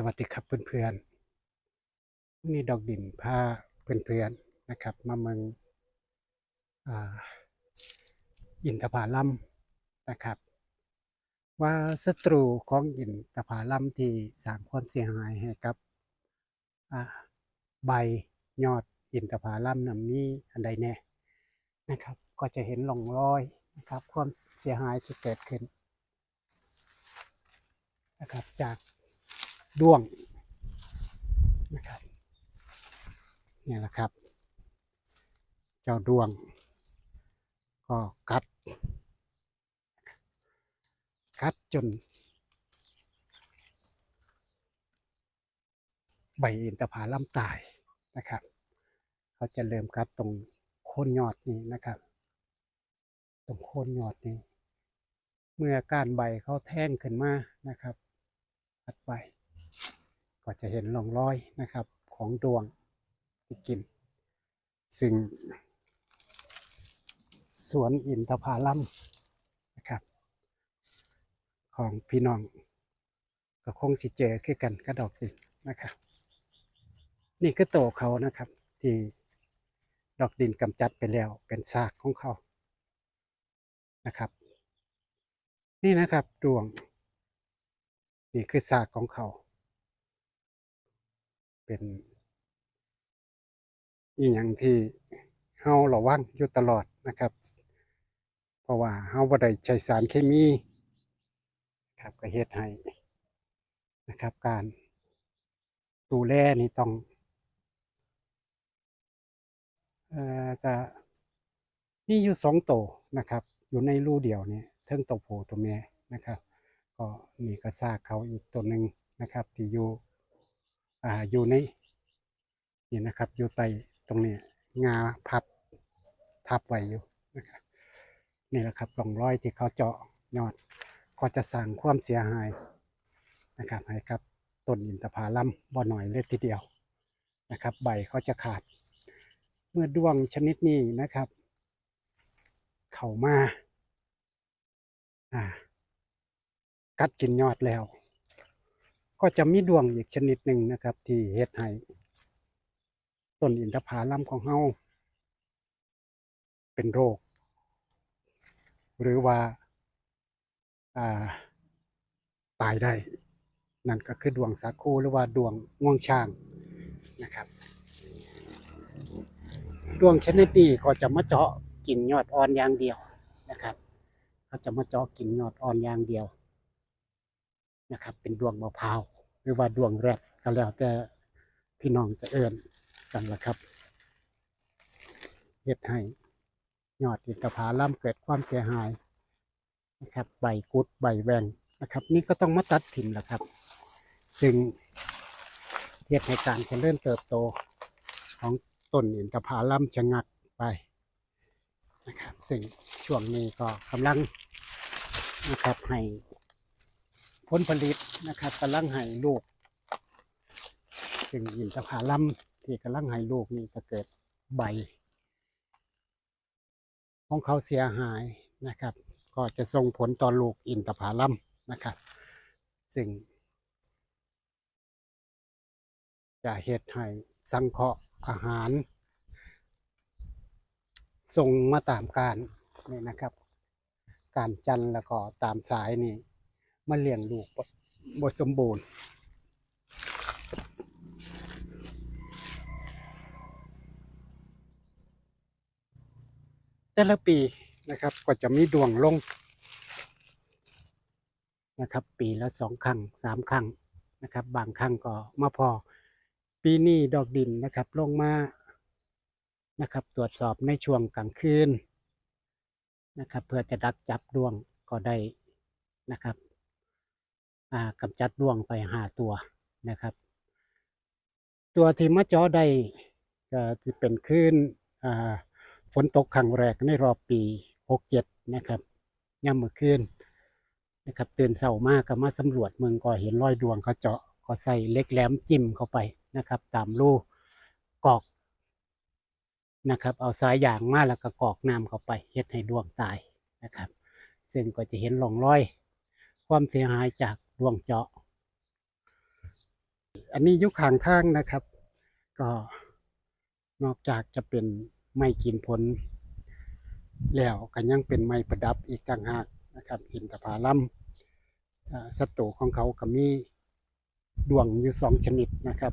สวัสดีครับเพื่อนๆนี่ดอกดินพาเพื่อนๆนะครับ มาเมืองอินทผลัมนะครับ ว่าศัตรูของอินทผลัมที่สร้างความเสียหายให้กับใบยอดอินทผลัมนั้นมีอันใดแน่นะครับ ก็จะเห็นร่องรอยนะครับ ความเสียหายที่เกิดขึ้นนะครับจาก ด้วงนะครับเนี่ยแหละครับ เจ้าด้วง ก็กัด กัดจน ใบอินทผลัมตายนะครับ เขาจะเริ่มกัดตรงโคนยอดนี้นะครับ ตรงโคนยอดนี้ เมื่อก้านใบเขาแท่งขึ้นมานะครับกัดใบ ก็จะเห็นร่องรอยนะครับของดวงที่กิน ซึ่ง สวนอินทผลัมนะครับ ของพี่น้องก็คงสิเจอคือกันกระดอกสินะครับ นี่คือโตเขานะครับ ที่ดอกดินกำจัดไปแล้วเป็นซากของเขานะครับ นี่นะครับดวง นี่คือซากของเขา เป็นอีหยังที่เฮาระวังอยู่ตลอดนะครับ เพราะว่าเฮาบ่ได้ใช้สารเคมีครับก็เฮ็ดให้นะครับ การดูแลนี่ต้องเอ่อก็มีอยู่สองโตวนะครับ อยู่ในรูเดียวนี่ยเทิงตัวผู้ตัวแม่นะครับ ก็นี่ก็ซากเขาอีกตัวหนึ่งนะครับ ที่อยู่ อ่าอยู่ในนี่นะครับ อยู่ใต้ตรงนี้งาพับทับไว้อยู่นะครับนี่แหละครับร่องรอยที่เขาเจาะยอด ก็จะสร้างความเสียหายนะครับให้กับต้นอินทผลัมบ่หน่อยเลยทีเดียวนะครับ ใบเขาจะขาด เมื่อด้วงชนิดนี้นะครับ เข้ามาอ่ากัดกินยอดแล้ว ก็จะมีดวงอีกชนิดหนึ่งนะครับ ที่เฮ็ดให้ต้นอินทผลัมของเฮาเป็นโรค หรือว่าอ่าตายได้ นั่นก็คือดวงสาคูหรือว่าดวงง่วงช้างนะครับ ดวงชนิดนี้ก็จะมาเจาะกินยอดอ่อนอย่างเดียวนะครับเขาจะมาเจาะกินยอดอ่อนอย่างเดียว นะครับ เป็นดวงมะพร้าวหรือว่าดวงแรดก็แล้วแต่พี่น้องจะเอิ้นกันละครับเฮ็ดให้ยอดอินทผาลัมเกิดความเสียหายนะครับ ใบกุดใบแหวงนะครับ นี่ก็ต้องมาตัดถิ่นละครับ ซึ่งเฮ็ดให้การเจริญเติบโตของต้นอินทผาลัมชะงักไปนะครับ ซึ่งช่วงนี้ก็กำลังนะครับให้ ผลผลิตนะครับกำลังให้ลูก ซึ่งอินทผลัมที่กำลังให้ลูกนี่ก็เกิดใบ ของเขาเสียหายนะครับ ก็จะส่งผลต่อลูกอินทผลัมนะครับ ซึ่ง จะเหตุให้สังเคราะห์อาหาร ส่งมาตามการนี่นะครับ การจันทร์แล้วก็ตามสายนี่ มาเลี้ยงลูกบ่บสมบูรณ์ แต่ละปีนะครับก็จะมีดวงลงนะครับ ปีละสองครั้งสามครั้งนะครับ บางครั้งก็มาพอ ปีนี้ดอกดินนะครับ ลงมานะครับ ตรวจสอบในช่วงกลางคืนนะครับ เพื่อจะดักจับดวงก็ได้นะครับ กำจัดร่วงไปหาตัวนะครับ ตัวที่มาจอได้ก็จะเป็นคลื่นฝนตกครั้งแรกในรอบปี67นะครับย่ำเมื่อคืนนะครับตื่นเช้ามากก็มาสำรวจเมืองก็เห็นรอยดวงเขาเจาะก็ใส่เล็กแหลมจิ้มเข้าไปนะครับ ตามรูกอกนะครับ เอาสายยางมาแล้วก็กอกน้ำเข้าไปเฮ็ดให้ดวงตายนะครับ ซึ่งก็จะเห็นร่องรอย ความเสียหายจาก ดวงเจาะ อันนี้ยุคข้างข้างนะครับ ก็นอกจากจะเป็นไม้กินผล แล้วก็ยังเป็นไม้ประดับอีกต่างหากนะครับอินทผลัมศัตรูของเขาก็มีดวงอยู่สองชนิดนะครับ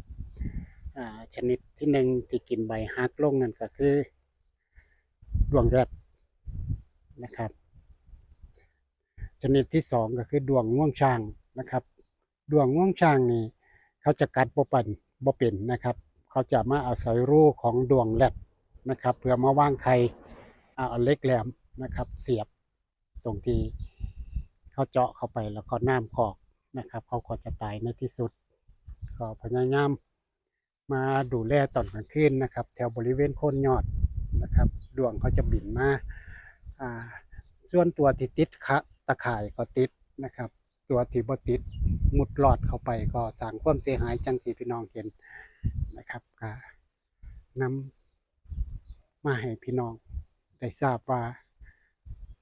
ชนิดที่หนึ่งที่กินใบฮักลงนั่นก็คือดวงแรดนะครับ ชนิดที่สองก็คือดวงง่วงช้าง นะครับ ดวงง่วงช้างนี่เขาจะกัดบ่ปันบ่เป็นนะครับ เขาจะมาอาศัยรูของดวงแรดนะครับ เพื่อมาว่างไข่เอาเล็กแหลมนะครับ เสียบตรงที่เขาเจาะเข้าไปแล้วก็น้ำกอกนะครับ เขาก็จะตายในที่สุด ก็พยายามมาดูแลตอนกลางคืนนะครับ แถวบริเวณโคนยอดนะครับ ดวงเขาจะบินมาอ่าส่วนตัวที่ติดคะตะข่ายก็ติดนะครับ ตัวที่บติดมุดลอดเข้าไปก็สร้างความเสียหายจังที่พี่น้องเห็นนะครับก็นำมาให้พี่น้องได้ทราบว่า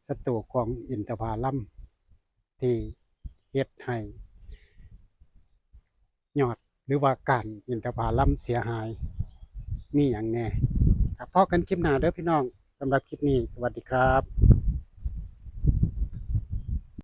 ศัตรูของอินทผลัมที่เฮ็ดให้ยอดหรือว่าการอินทผลัมเสียหายมีอย่างแน่ครับพอกันคลิปหน้าเด้อพี่น้องสำหรับคลิปนี้ สวัสดีครับ